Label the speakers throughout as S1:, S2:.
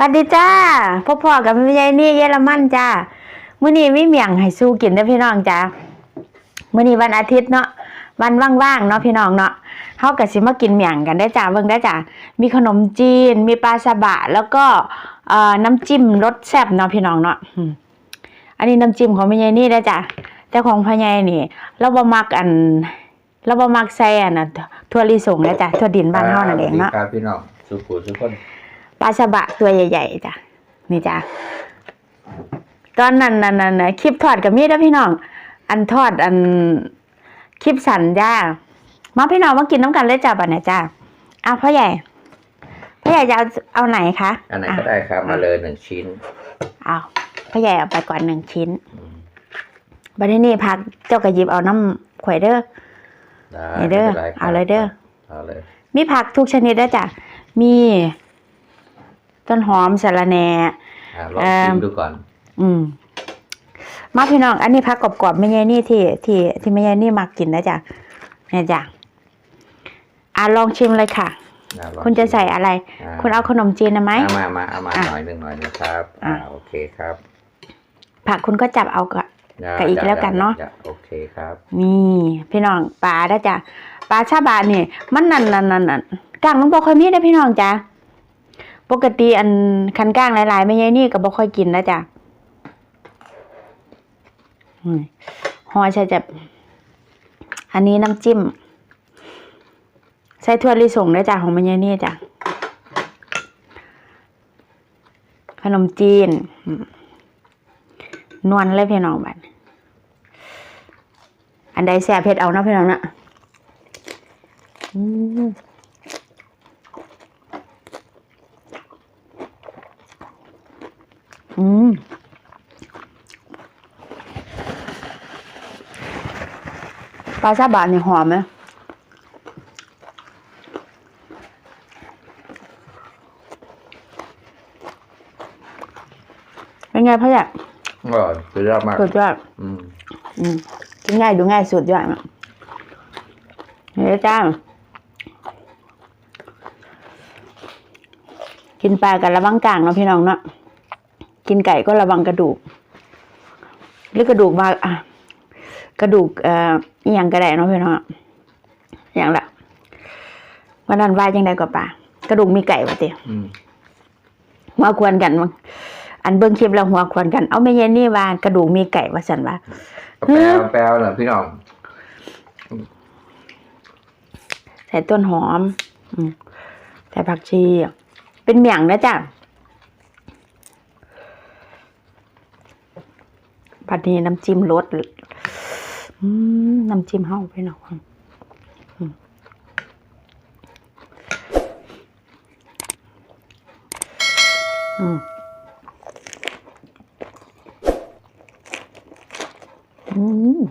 S1: วัสดีจ้าพ่อพ่อกับแม่ยายนี่เยอรมันจ้ามื้อนี้มีเมี่ยงให้สู้กินเด้อพี่น้องจ้ามื้อนี้วันอาทิตย์เนาะวันว่างๆเนาะพี่น้องเนาะเฮาก็สิมากินเมี่ยงกันได้จ้าเบิ่งได้จ้ามีขนมจีน มีปลาซาบะ แล้วก็เอ่อน้ำจิ้มรสแซ่บเนาะพี่น้องเนาะอันนี้น้ำจิ้มของแม่ยายนี่ได้จ้าแต่ของพ่อใหญ่นี่ เราบ่มักอันเราบ่มักใส่อันน่ะถั่วลิสงเด้จ้าถั่วดินบ้านเฮานั่นเองเนาะ
S2: ครับพี่น้องสุขุทุกคน
S1: ปลาฉบะตัวใหญ่ๆจ้ะนี่จ้ะตอนนั้นนั่นนั่นน่ะคลิปทอดกับมีดแล้วพี่น้อง อันทอดอันคลิปสันจ้ามาพี่น้องมากินน้ำกันเลยจ้าบัดเนี่ยจ้าอ้าวพ่อใหญ่พ่อใหญ่จะเอาเอาไหนคะ
S2: อันไหนก็ได้ครับมาเลยหนึ่งชิ้น
S1: เอาพ่อใหญ่เอาไปก่อนหนึ่งชิ้น
S2: อืม
S1: บัดนี้นี่พักเจ้ากระยิบเอาน้ำข่อยเด้อ
S2: ได้
S1: นี่เด้อ
S2: ไม่ป็นไรครับ
S1: เอาเลยเด้อ
S2: เอาเลย
S1: มีผักทุกชนิดแล้วจ้ะมี ต้นหอมสะระแหน่
S2: อะลอง
S1: เอิ่
S2: ชิ
S1: ม
S2: มดูก่อน
S1: อืม มาพี่น้อง อันนี้พักกรอบๆไม่ใช่นี่ที่ที่ที่ไม่ใช่นี่มักกินนะจ๊ะเนี่ยจ้ะอะลองชิมเลยค่ะ
S2: อ่ลอง
S1: คุณจะใส่อะไร
S2: อ่า
S1: คุณเอาขนมจีนนะไหม
S2: เอามามาเอามา
S1: อะ
S2: หน่อยหนึ่งหน่อยนะครับ
S1: อะ
S2: อ่าโอเคครับ
S1: ผักคุณก็จับเอากะ
S2: ได้
S1: กับอีก
S2: ได้
S1: แล้วกันเนอะ
S2: ได้โอเคครับ
S1: นี่ พี่น้องปลาได้จ้ะปลาชาบานี่มันนั่นนั่นนั่นนั่นก้างมันบ่ค่อยมีได้อพี่น้องจ้ะ ปกติอันคันก้างหลายๆไม่ใช่นี่ก็บ่ค่อยกินนะจ้ะหอยใช่จะอันนี้น้ำจิ้ม ใส่ถั่วลิสงด้วยจ้ะของมันยายนี่จ้ะขนมจีน นวลเลยพี่น้องบัดอันใดแซ่บเผ็ดเอานะพี่น้องนะอืมอืม ปลาซาบะนี่หอมไหมเป็นไงพ่อใหญ่
S2: ก็สุดยอดมาก
S1: สุดยอด
S2: อืม
S1: อืมกินง่ายดูง่ายสุดยอดมากเฮ้ยจ้ากินปลากันระวังกลางเนาะพี่น้องเนาะ กินไก่ก็ระวังกระดูก หรือกระดูกมาอะกระดูกเอ่ออหย่างก็ได้เนาะพี่น้องอหย่างละวันนั้นว่ายังไงกับปลากระดูกมีไก่วะเตี
S2: อืม
S1: หัวควรกันมั้งอันเบิ้งคลิปแล้วหัวควรกัน เอาไม่เย็นนี่ว่ากระดูกมีไก่ว่าสันว่า
S2: แปลวแปลวหน่อยพี่น้อง
S1: ใส่ต้นหอมอืมใส่ผักชี เป็นเมี่ยงนะจ๊ะผัด นี้น้ำจิ้มรสน้ำจิ้มเฮาไปหน่อยอืมอืม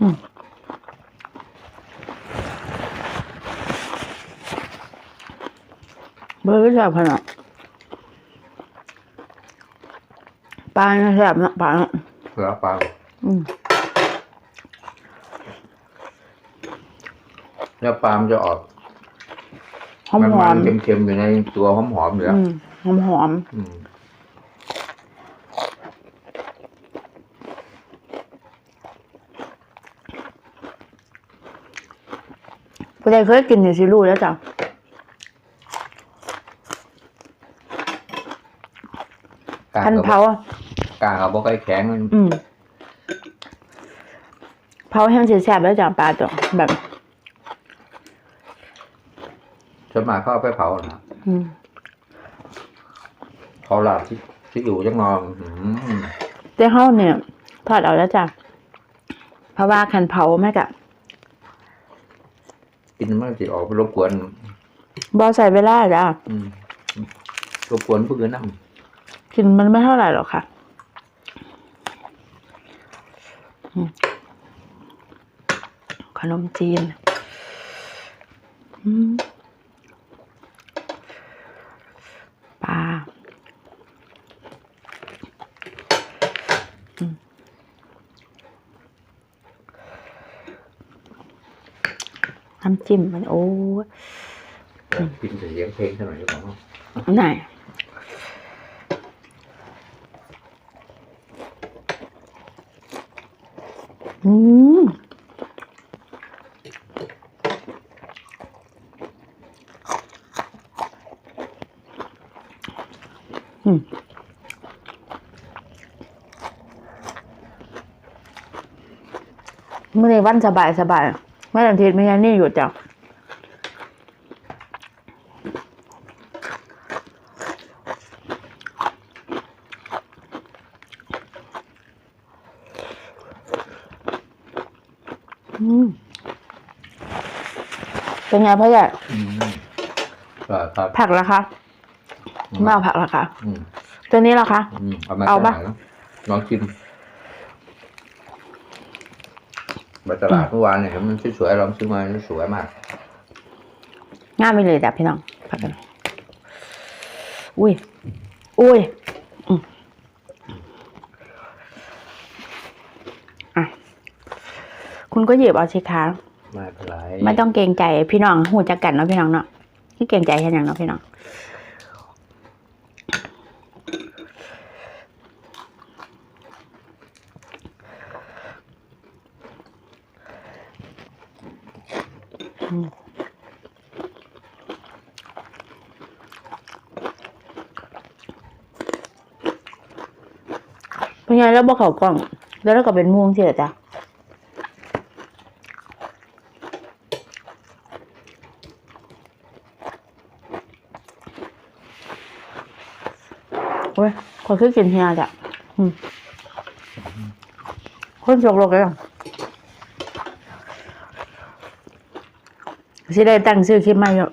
S1: อืมเบอร์แซ่บขนาด ปลาเนี่ยแซ่บนะปลาน่ะ
S2: เผื่อเปล่า
S1: อืม
S2: แล้วปลามันจะออก
S1: หอม
S2: มัน
S1: หอ
S2: มั
S1: ม
S2: นเค็มๆอยู่ในตัวหอมหอมๆอยู่แล้ว
S1: อืมหอมหอม
S2: อืม
S1: ผู้ใดเคยกินเนี่ยสิรู้แล้วจ้ะ
S2: กลาง
S1: พัน
S2: กับ
S1: เผา
S2: กลางกับบ่ค่อยแข็งมัน
S1: อืมเผาแห้งสิแซ่บแล้วจ้ะปลาตัวแบบ
S2: ส่วนมากเขาเอาไปเผานะ
S1: อืม
S2: เผาหลาดที่ที่อยู่จังนอนอืม
S1: แต่เฮาเนี่ยทอดเอาแล้วจ้ะเพราะว่าคันเผาแม่กะ
S2: กินมันสิออกไปรบกวน
S1: บ่ใส่เวลาจ้ะ
S2: อืมรบกวนผู้อื่นนั่ง
S1: กินมันไม่เท่าไหร่หรอกค่ะอืม ขนมจีนอืมปลาอืมน้ำจิ้มมันโอ้
S2: กินเสียงเพลงสักหน่อยดีกว่าเนาะ
S1: ไหน อืมอืมมื่อในวันสบายสบายไม่ทันทีไม่ยันนี่อยู่จ้ะ เป็นไงพ่อใหญ่
S2: อืมก็ครับ
S1: ผักละคะไม่เอาผักละคะ
S2: อืม
S1: ตัวนี้ละคะ
S2: อืมเอามา
S1: เอาปะ
S2: แค่ไหนนะลองกินไปตลาดเมื่อวานเนี่ยเห็นมันสวยๆลองซื้อมาสวยมาก
S1: ง่ายไปเลยจ้ะพี่น้องผักกันอุ้ยอุ้ยอืมอะคุณก็หยิบเอาสิคะ
S2: ไม่เป็นไร
S1: ไม่ต้องเกรงใจพี่น้องหูจักกันเนาะพี่น้องเนาะที่เกรงใจแค่อย่างเนาะพี่น้องเป็นไงแล้วบอกเขากล้อง แล้วเราก็เป็นม่วงเสียจ้ะ โอ้ยขอกินเฮียจ้ะอืมคนจกโลกแล้วสิได้ตั้งชื่อคลิปใหม่อยู่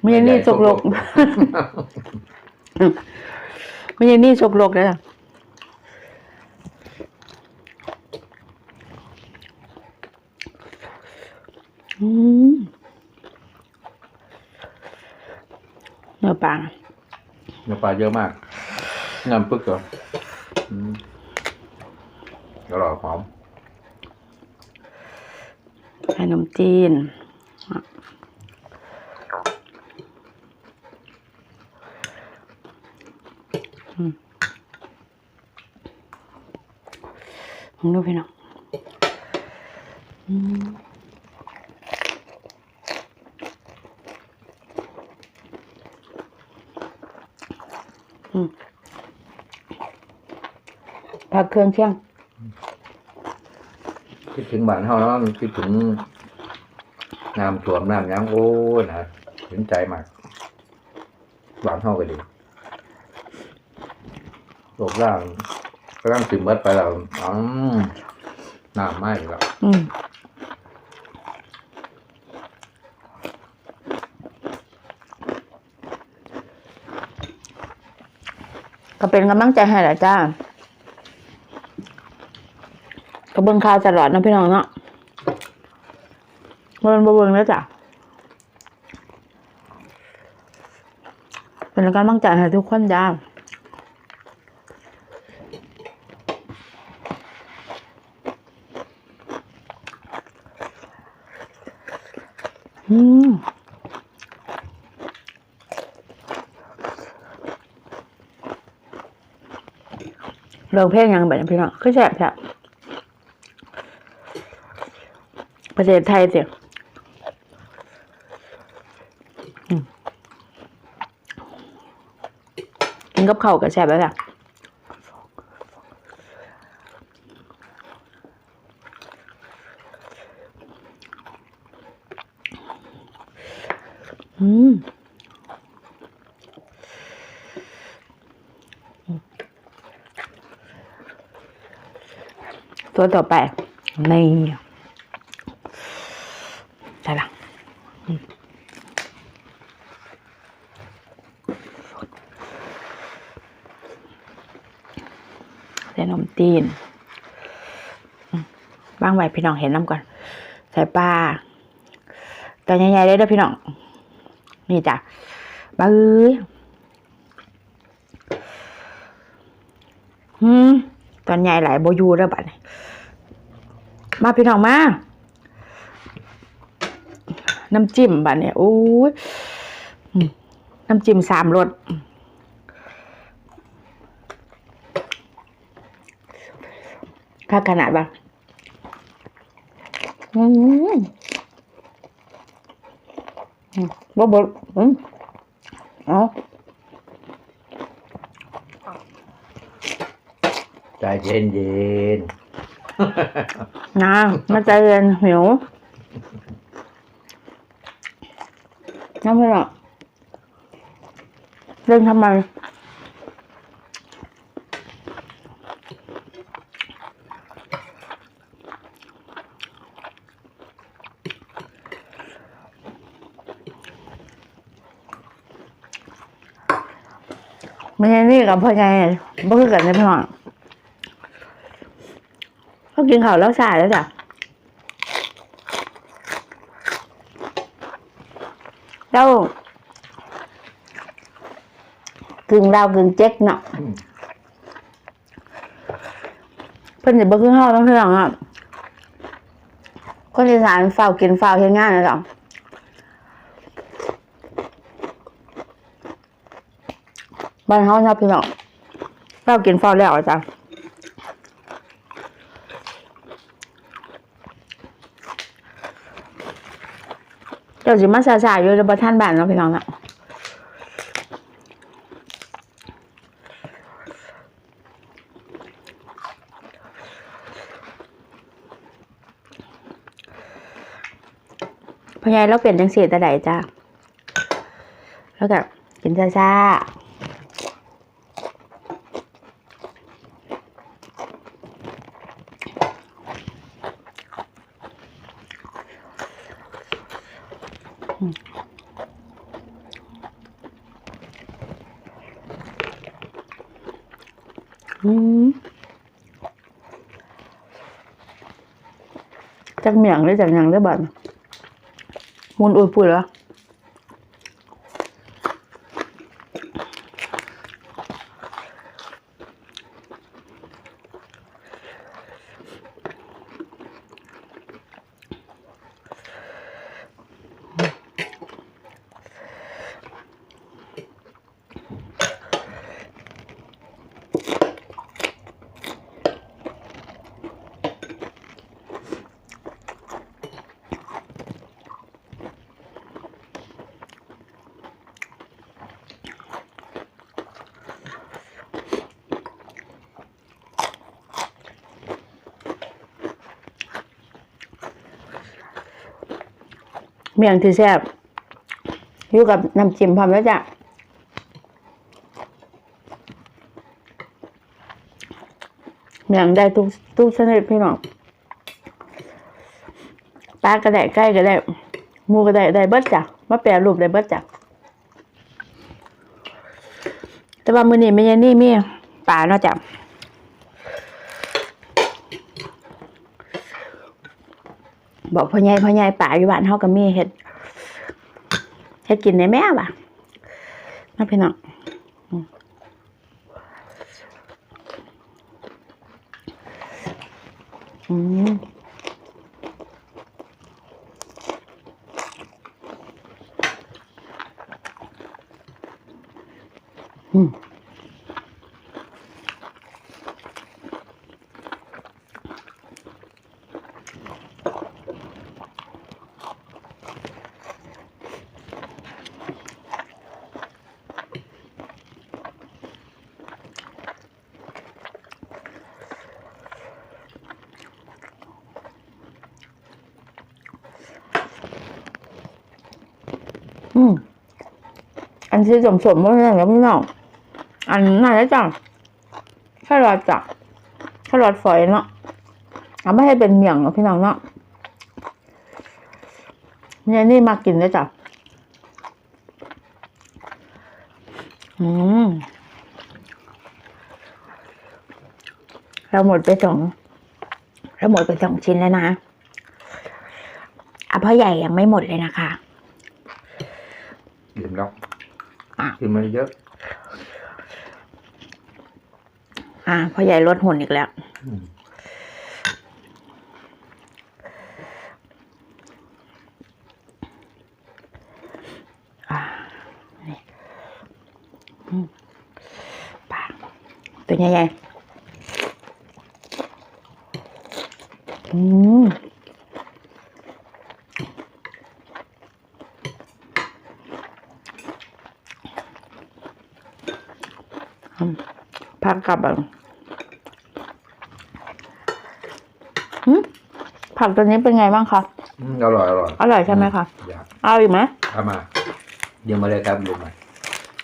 S1: ไม่ใช่นี่จกโลกไม่ใช่นี่จกโลกเลยจ้ะอืมเนื้อปลา
S2: เนื้อปลาเยอะมาก น้ำปึกเหรออืมอร่อยหอม
S1: ขนมจีนอืมลองดูพี่น้องอืม อืมผักเครื่องเคียง
S2: คิดถึงบ้านเฮาเนาะคิดถึงน้ำท่วมน้ำหยังโอ้ยนะเห็นใจมากบ้านเฮาก็ดีโลกร่างก็ร่างสิมเบิดไปแล้วอืมน้ำไหม้แล้ว
S1: อืมก็เป็นกำลังใจให้แหละจ้าก็ เบิ่งข่าวตลอดนะพี่น้องเนาะเบิ่งเบิ่งแล้วจ้ะเป็นกำลังใจให้ทุกคนจ้าอืมเรื่องเพลงยังแบบนี้พี่น้องคือแซ่บแซ่บ ประเทศไทยเสียกินกับข้าวกับแซ่บแล้วจ้ะอืมตัวต่อไปนี่ใช่ละอืมใส่นม ตีนบ้างไว้พี่น้องเห็นน้ำก่อน ใส่ปลาตัวใหญ่ๆเลยเด้อพี่น้อง นี่จ้ะบ้าเอ้ยอืมตอนใหญ่หลายโบยูแล้วบัดมาพี่น้องมา น้ำจิ้มบัดเนี่ยโอ้ยน้ำจิ้มสามรส ค่าขนาดปะอืมอืมบ่บ่อืมเอ๋อ
S2: ใจเย็นเย็น
S1: นะมาใจเย็นหิวน้ำไม่หรอกเล่นทำไม นี่กับพ่อใหญ่บ่คือกันในพ่อเขากินข้าวแล้วสายแล้วจ้ะแล้วกึ่งดาวกึ่งเจ๊กเนาะเพิ่นจะบ่คือเฮาต้องเทื่องอะคนอีสานเฝ้ากินเฝ้าเฮ็ดงานนะจ้ะ บ้านเฮาเนาะพี่น้องเฝ้ากินเฝ้าแล้วอะจ้ะเจ้าสิมาสาๆอยู่ในบ่ทันบ้านเนาะพี่น้องเนาะพอยายเราเปลี่ยนจังสีแต่ใดจ้าแล้วก็กินซ่าอืม จากเหมียงหรือจากหยังได้อบัดมุนอุ้ยปุ๋ยเหรอ เมี่ยงที่แซ่บอยู่กับน้ำจิ้มพร้อมแล้วจ้ะเมี่ยงได้ทุกทุกชนิดพี่น้องปลาก็ได้ไก่ก็ได้หมูก็ได้ได้เบิดจ้ะมาแปรรูปได้เบิดจ้ะแต่ว่ามื้อนี้ไม่ใช่นี่มีปลาเนาะจ้ะ บอกพ่อใหญ่พ่อใหญ่ป่าอยู่บ้านเฮาก็มีเฮ็ดเฮ็ดกินในแม่ว่ะมาพี่น้องอืมอืม ที่สมสมว่าอย่างกับพี่น้องอันนั่นแหละจ้ะแค่รอดจ้ะแค่รอดฝอยเนาะเอาไม่ให้เป็นเมี่ยงเนาะพี่น้องเนาะเนี่ยนี่มากินเลยจ้ะอืมเราหมดไปสองเราหมดไปสองชิ้นแล้วนะอะพ่อใหญ่ยังไม่หมดเลยนะคะ
S2: ดื่มแล้ว
S1: ปา
S2: กกินมาเยอะ
S1: อ่าพ่อใหญ่ลดหุ่นอีกแล้ว
S2: อ่านี่ปาก
S1: ตัวใหญ่ๆอืม อืมผักกับอะอืมผักตัวนี้เป็นไงบ้างคะ
S2: อืมอร่อยอร่อย
S1: อร่อยใช่ไหมคะ
S2: อยาก
S1: เอาอีกไหม
S2: เอามาเดี๋ยวมาเลยครับดูมา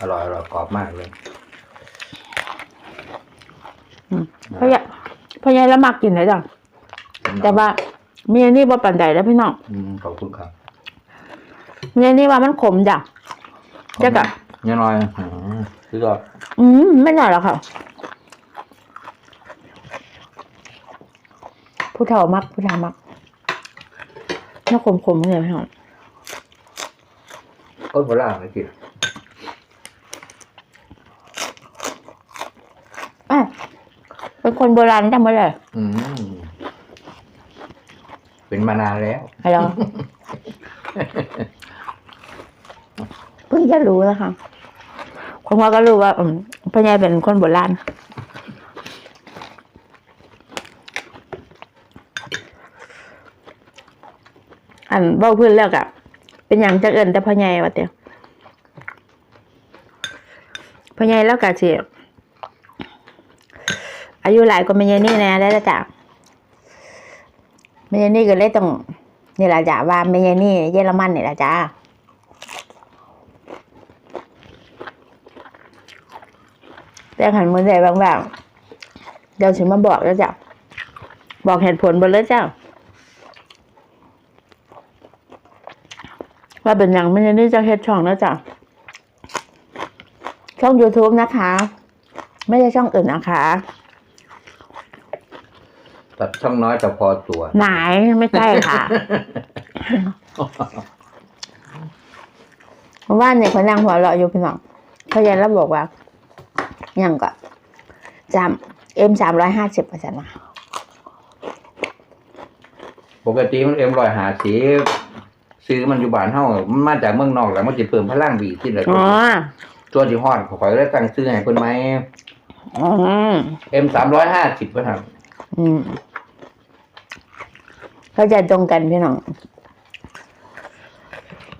S2: อร่อยอร่อยกรอบมากเลย
S1: เพราะยายเพราะยายแล้วมากกินเลยจ้ะแต่ว่ามีอันนี้บ่ปันใดแล้วพี่น้อง
S2: อืมขอบคุณครับ
S1: มีอันนี้ว่ามันขมจ้ะจะกะ
S2: เนี่ยน้อยอืม คือก็
S1: อืมไม่หน่อยหรอกค่ะผู้เฒ่ามักผู้เฒ่ามักน่าขมๆเลยพี่น้อง
S2: โอ้ยโบราณเลยกิน
S1: อะเป็นคนโบราณจำไว้เลย
S2: อืมเป็นมานานแล้ว
S1: ฮัลโหลเพิ่งจะรู้นะคะ คุณพ่อก็รู้ว่าพ่อใหญ่เป็นคนโบราณอันเบ้าพื้นแล้วกะเป็นอย่างจะเอินแต่พ่อใหญ่วะเตียวพ่อใหญ่แล้วกะสิอายุหลายกว่าแม่ใหญ่นี่แน่ได้แล้วจ้ะแม่ใหญ่นี่ก็เลยต้องนี่แหละจ้ะว่าแม่ใหญ่นี่เยอรมันนี่แหละจ้า แต่ขันมือใส่บางแบบเดี๋ยวฉันมาบอกแล้วจ้ะบอกเหตุผลบนเลยจ้ะว่าเป็นอย่างไม่ได้นี่จะเฮ็ดช่องนะจ๊ะช่อง YouTube นะคะ ไม่ใช่ช่องอื่นนะคะ
S2: ตัดช่องน้อยแต่พอตัว
S1: ไหนไม่ใช่ค่ะเพราะว่าเนี่ยเขานั่งหัวเราะอยู่พี่น้องเขายันแล้วบอกว่าอ ย่างก็จำเอ็มสามร้อยห้าสิบเปอร์เซ็นต์นะ
S2: ปกติมันเอ็มรอยหาสีซื้อมันอยู่บ้านเฮามันมาจากเมืองนอกแล้วมันจะเพิ่มพลังบีที่เลย
S1: อ๋อ
S2: ตัวที่ฮอดขอยได้ตั้งซื้อให้เพิ่นไหม
S1: อืม
S2: เอ็มสามร้อยห้าสิบเพิ่นครับ
S1: อืมเข้าใจตรงกันพี่น้อง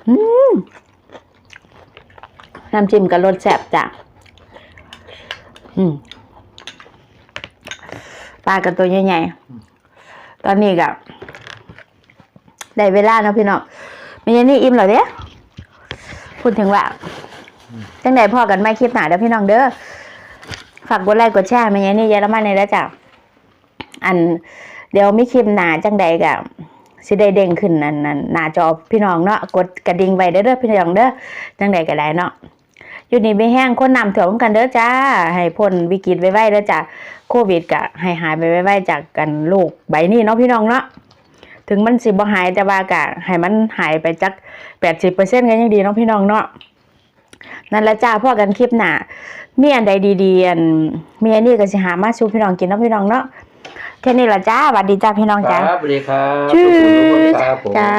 S1: อืมน้ำจิ้มกับรสแซ่บจ้ะอืม ปลากับตัวใหญ่ๆ ตอนนี้กับได้เวลาแล้วพี่น้องมีอันนี้อิ่มเหรอเด้พูดถึงว่าจังใดพ่อกันไม่คลิปหนาเด้อพี่น้องเด้อ ฝากกดไลค์กดแชร์มีอันนี้เยอะมากเลยแล้วจ้ะอันเดี๋ยวมีคลิปหนาจังใดกับสิได้เด้งขึ้นนั่นนั่นหน้าจอพี่น้องเนาะกดกระดิ่งไว้เด้อเด้อพี่น้องเด้อจังใดก็ได้เนาะ อยู่นี่ไม่แห้งคนนำถ่วมกันเด้อจ้า ให้พ้นวิกฤตไว้ๆเด้อจ้าโควิดก็ให้หายไปไว้ๆจากกันโรคใบนี้เนาะพี่น้องเนาะถึงมันสิบ่หายแต่ว่าก็ให้มันหายไปจัก80%ก็ยังดีเนาะพี่น้องเนาะนั่นละจ้าพอกันคลิปหน้ามีอันใดดีๆอันมีอันนี้ก็สิหามาสู่พี่น้องกินเนาะพี่น้องเนาะแค่นี้ละจ้าสวัสดีจ้าพี่น้อง
S2: ค
S1: จ้า
S2: รับสวัสดีครับ
S1: ชื่
S2: ขอบคุณทุกคน
S1: อ
S2: ครับผม
S1: จ้า